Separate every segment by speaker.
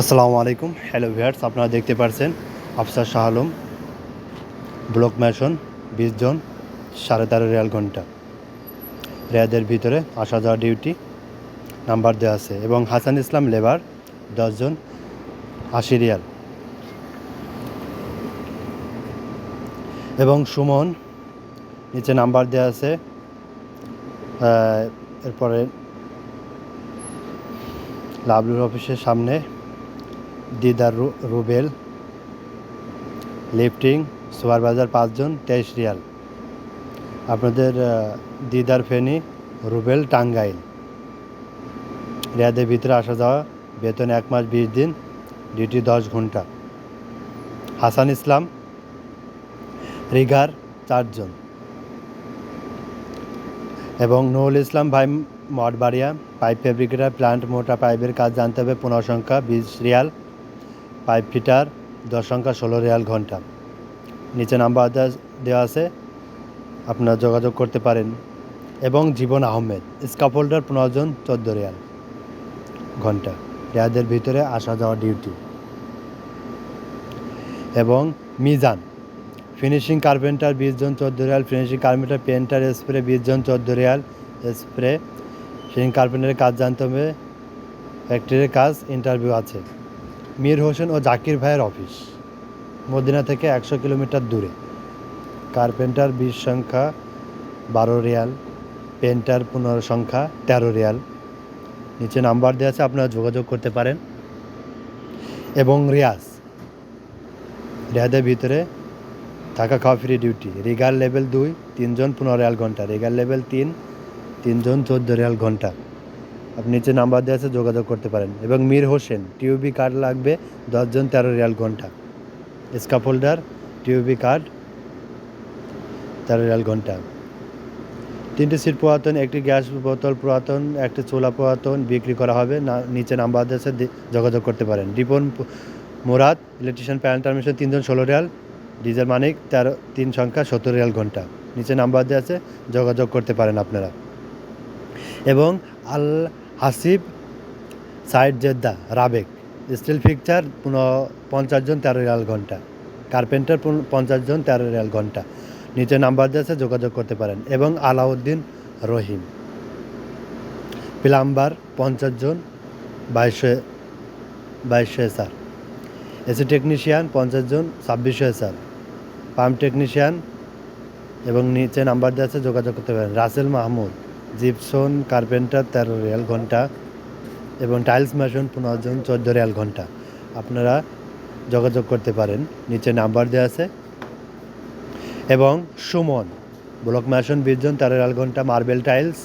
Speaker 1: আসসালামু আলাইকুম। Hello viewers আপনারা দেখতে পাচ্ছেন আফসার শাহ আলম, ব্লক ম্যাশন বিশ জন, সাড়ে তেরো রিয়াল ঘণ্টা। রেয়াদের ভিতরে আসা যাওয়া ডিউটি নাম্বার দেওয়া আছে এবং হাসান ইসলাম লেবার দশজন আশি রিয়াল। এবং সুমন, নিচে নাম্বার দেওয়া আছে এরপরে লাভলুর অফিসের সামনে দিদার রুবেল, লিফটিং, সুপারভাইজার পাঁচজন, তেইশ রিয়াল। আপনাদের দিদার ফেনি, রুবেল টাঙ্গাইল। রিয়াদের ভিতরে আসা যাওয়া, বেতন এক মাস বিশ দিন, ডিউটি দশ ঘণ্টা। হাসান ইসলাম, রিগার চারজন। এবং নুরুল ইসলাম ভাই মঠবাড়িয়া, পাইপ ফেব্রিকেটার, প্লান্ট মোটা পাইপের কাজ জানতে হবে পুনঃসংখ্যা সংখ্যা, বিশ রিয়াল। পাইপ ফিটার, দশ সংখ্যা ষোলো রিয়াল ঘণ্টা। নিচে নাম্বার দেওয়া আছে, আপনারা যোগাযোগ করতে পারেন। এবং জীবন আহমেদ স্কাফোল্ডার পনেরো জন, চোদ্দ রিয়াল ঘণ্টা রিয়াদের ভিতরে আসা যাওয়া ডিউটি। এবং মিজান, ফিনিশিং কার্পেন্টার বিশ জন, চোদ্দ রিয়াল, ফিনিশিং কার্পেন্টার, পেন্টার স্প্রে বিশ জন, চোদ্দ রিয়াল স্প্রে। ফিনিশিং কার্পেন্টারের কাজ জানতে হবে, ফ্যাক্টরির কাজ, ইন্টারভিউ আছে। মীর হোসেন ও জাকির ভাইয়ের অফিস। মদিনা থেকে একশো কিলোমিটার দূরে। কার্পেন্টার বিশ সংখ্যা, বারো রিয়াল। পেন্টার পনেরো সংখ্যা, তেরো রিয়াল। নিচে নাম্বার দেওয়া আছে, আপনারা যোগাযোগ করতে পারেন। এবং রিয়াজ। রিয়াদের ভিতরে থাকা খাওয়া ফ্রি ডিউটি রিগার লেভেল দুই, তিনজন পনেরো রিয়াল ঘণ্টা। রিগার লেভেল তিন, তিনজন চোদ্দ রিয়াল ঘণ্টা। আপনি নিচে নাম্বার দেওয়া আছে যোগাযোগ করতে পারেন। এবং মীর হোসেন টিউবি কার্ড লাগবে দশজন তেরো রিয়াল ঘণ্টা। স্কাফোল্ডার টিউবি কার্ড তেরো রিয়াল ঘণ্টা। তিনটি সিট পুরাতন, একটি গ্যাস বোতল পুরাতন, একটি চোলা পুরাতন বিক্রি করা হবে। না, নিচে নাম্বার দেওয়া আছে যোগাযোগ করতে পারেন। রিপন পু- মুরাদ ইলেকট্রিশিয়ান প্যানেল টার্মিনেশন তিনজন ষোলো রিয়াল। ডিজেল মানিক, তেরো, তিন সংখ্যা, সত্তর রিয়াল ঘণ্টা। নিচে নাম্বার দেওয়া আছে, যোগাযোগ করতে পারেন আপনারা। এবং Al Hasib side Jeddah, Rabegh. Steel fixture পঞ্চাশ জন, তেরো রিয়াল ঘণ্টা। কার্পেন্টার পঞ্চাশ জন, তেরো রিয়াল ঘণ্টা। নিচে নাম্বার দিয়েছে, যোগাযোগ করতে পারেন। এবং আলাউদ্দিন রহিম। প্লাম্বার, পঞ্চাশ জন, বাইশশো বাইশশো এসআর। এসি টেকনিশিয়ান, পঞ্চাশ জন, ছাব্বিশশো এসআর। পাম্প টেকনিশিয়ান এবং নিচে নাম্বার দেওয়া আছে যোগাযোগ করতে পারেন। রাসেল মাহমুদ। জিপসন, কার্পেন্টার, তেরো রিয়াল ঘণ্টা এবং টাইলস মেশন পনেরো জন, চোদ্দ রিয়াল ঘণ্টা। আপনারা যোগাযোগ করতে পারেন। নিচে নাম্বার দেওয়া আছে। এবং সুমন, ব্লক ম্যাশন বিশ জন, তেরো রিয়াল ঘণ্টা, মার্বেল টাইলস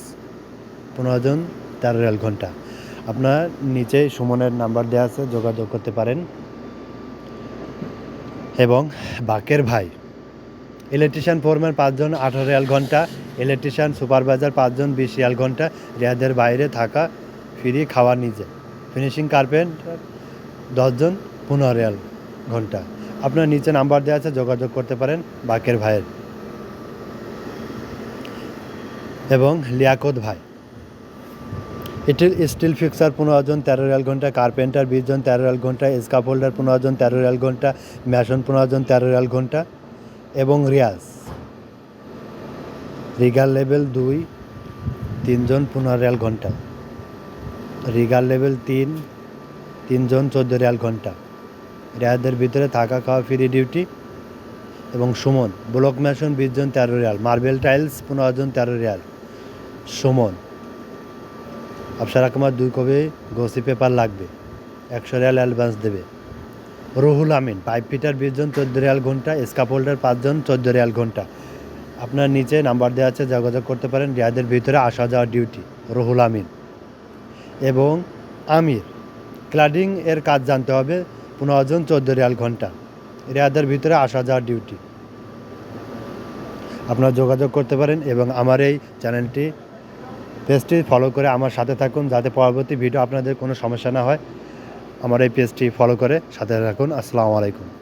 Speaker 1: পনেরো জন, তেরো রিয়াল ঘণ্টা। আপনার নিচে সুমনের নাম্বার দেওয়া আছে, যোগাযোগ করতে পারেন। এবং বাকের ভাই, ইলেকট্রিশিয়ান ফোরম্যান পাঁচজন আঠারো রিয়াল ঘণ্টা ইলেকট্রিশিয়ান, সুপারভাইজার, পাঁচজন বিশ রিয়াল ঘণ্টা রেয়াদের বাইরে থাকা ফ্রি খাওয়া নিজে। ফিনিশিং কার্পেন্টার দশজন, পনেরো রিয়াল ঘণ্টা। আপনার নিচে নাম্বার দেওয়া আছে, যোগাযোগ করতে পারেন বাকের ভাইয়ের। এবং লিয়াকত ভাই। এটি স্টিল ফিক্সার, পনেরো জন, তেরো রিয়াল ঘণ্টা। কার্পেন্টার, বিশ জন, তেরো রিয়াল ঘণ্টা। স্কাফোল্ডার পনেরো জন, তেরো রিয়াল ঘণ্টা। ম্যাশন পনেরো জন, তেরো রিয়াল ঘণ্টা। এবং রিয়াজ। রিগার লেভেল দুই, তিনজন পনেরো রিয়াল ঘণ্টা। রিগার লেভেল তিন, তিনজন চোদ্দ রিয়াল ঘণ্টা। রেয়াদের ভিতরে থাকা খাওয়া ফ্রি ডিউটি এবং সুমন। ব্লক ম্যাশন বিশ জন, তেরো রিয়াল মার্বেল টাইলস পনেরো জন, তেরো রিয়াল সুমন। আফসার আকমার দুই কপি গসি পেপার লাগবে। একশো রিয়াল অ্যাডভান্স দেবে। রুহুল আমিন পাইপ ফিটার বিশ জন, চোদ্দ রিয়াল ঘণ্টা। স্কাফোল্ডার পাঁচজন, চোদ্দ রিয়াল ঘণ্টা। আপনার নিচে নাম্বার দেওয়া আছে, যোগাযোগ করতে পারেন। রিয়াদের ভিতরে আসা যাওয়া ডিউটি রুহুল আমিন। এবং আমির ক্লাডিং এর কাজ জানতে হবে, পনেরো জন, চোদ্দ রিয়াল ঘণ্টা। রিয়াদের ভিতরে আসা যাওয়ার ডিউটি আপনারা যোগাযোগ করতে পারেন এবং আমার এই চ্যানেলটি, পেজটি ফলো করে আমার সাথে থাকুন, যাতে পরবর্তী ভিডিও আপনাদের কোনো সমস্যা না হয়। আমার এই পেজটি ফলো করে সাথে থাকুন। আসসালামু আলাইকুম।